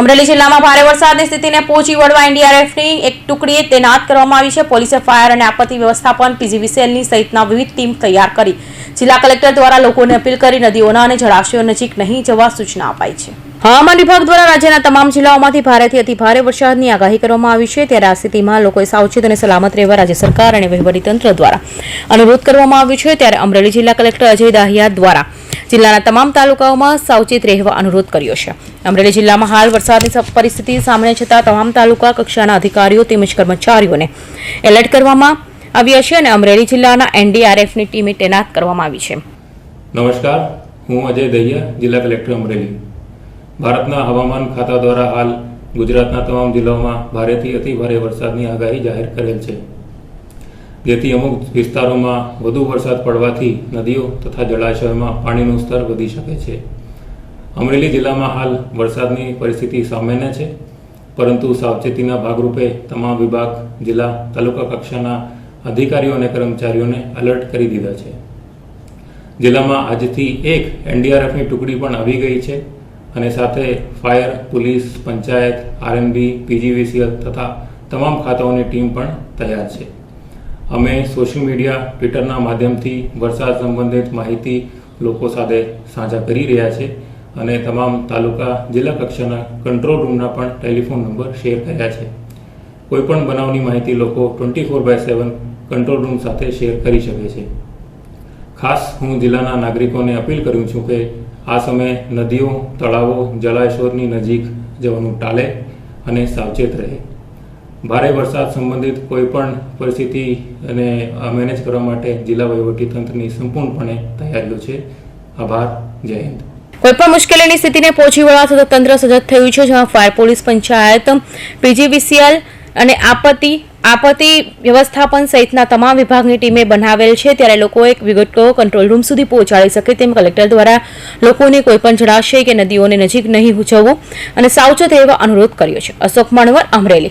અમરેલી જિલ્લામાં ભારે વરસાદની સ્થિતિને પહોંચી વળવા એનડીઆરએફની એક ટુકડી તૈનાત કરવામાં આવી છે. પોલીસે ફાયર અને આપત્તિ વ્યવસ્થાપન પીજીવીસીએલની સહિતના વિવિધ ટીમ તૈયાર કરી. જિલ્લા કલેક્ટર દ્વારા લોકોને અપીલ કરી નદીઓના અને જળાશયો નજીક નહીં જવા સૂચના અપાઈ છે. હવામાન વિભાગ દ્વારા રાજ્યના તમામ જિલ્લાઓમાંથી ભારેથી અતિ ભારે વરસાદની આગાહી કરવામાં આવી છે. ત્યારે આ સ્થિતિમાં લોકોએ સાવચેત અને સલામત રહેવા રાજ્ય સરકાર અને વહીવટીતંત્ર દ્વારા અનુરોધ કરવામાં આવ્યો છે. ત્યારે અમરેલી જિલ્લા કલેક્ટર અજય દાહિયા દ્વારા જિલ્લાના તમામ તાલુકાઓમાં સાવચેત રહેવા અનુરોધ કર્યો છે. અમરેલી જિલ્લામાં હાલ વરસાદની પરિસ્થિતિ સામે છતાં તમામ તાલુકા કક્ષાના અધિકારીઓ તેમજ કર્મચારીઓને એલર્ટ કરવામાં આવ્યા છે અને અમરેલી જિલ્લાના એનડીઆરએફની ટીમે તૈનાત કરવામાં આવી છે. નમસ્કાર, હું અજય દહિયા, જિલ્લા કલેક્ટર અમરેલી. ભારતના હવામાન ખાતા દ્વારા હાલ ગુજરાતના તમામ જિલ્લાઓમાં ભારેથી અતિ ભારે વરસાદની આગાહી જાહેર કરેલ છે. જેથી અમુક વિસ્તારોમાં વધુ વરસાદ પડવાથી નદીઓ તથા જળાશયોમાં પાણીનું સ્તર વધી શકે છે. અમરેલી જિલ્લામાં હાલ વરસાદની પરિસ્થિતિ સામાન્ય છે, પરંતુ સાવચેતીના ભાગરૂપે તમામ વિભાગ, જિલ્લા, તાલુકા કક્ષાના અધિકારીઓ અને કર્મચારીઓને એલર્ટ કરી દીધા છે. જિલ્લામાં આજથી એક એનડીઆરએફની ટુકડી પણ આવી ગઈ છે અને સાથે fire, police, panchayat, RNB, PGVCL તથા તમામ ખાતાઓની ટીમ પણ તૈયાર છે. અમે સોશિયલ મીડિયા, ટ્વિટરના માધ્યમથી વરસાદ સંબંધિત માહિતી લોકો સાથે સાંझા કરી રહ્યા છે અને તમામ તાલુકા, જિલ્લા કક્ષાના કંટ્રોલ રૂમના પણ ટેલિફોન નંબર શેર કર્યા છે. કોઈપણ બનાવની માહિતી લોકો twenty four by seven control room સાથે શેર કરી શકે છે. ખાસ હું જિલ્લાના નાગરિકોને અપીલ કરું છું કે આ સમયે નદીઓ, તળાવો, જળાશયોની નજીક જવાનું ટાળે અને સાવચેત રહે. ભારે વરસાદ સંબંધિત કોઈપણ પરિસ્થિતિ અને મેનેજ કરવા માટે જિલ્લા વહીવટીતંત્રની સંપૂર્ણપણે તૈયારીઓ છે. આભાર. જય હિન્દ. કોઈપણ મુશ્કેલીની સ્થિતિને પહોંચી વળવા સતત તંત્ર સજગ થયું છે, જેમાં ફાયર પોલીસ પંચાયત, પીજીવીસીએલ અને આપત્તિ આપત્તિ વ્યવસ્થાપન સહિતના તમામ વિભાગની ટીમે બનાવેલ છે. ત્યારે લોકો એક વિગતો કંટ્રોલ રૂમ સુધી પહોંચાડી શકે તેમ કલેક્ટર દ્વારા લોકોને કોઈપણ જળાશય કે નદીઓને નજીક નહીં જવું અને સાવચેત રહેવા અનુરોધ કર્યો છે. અશોક મણવર, અમરેલી.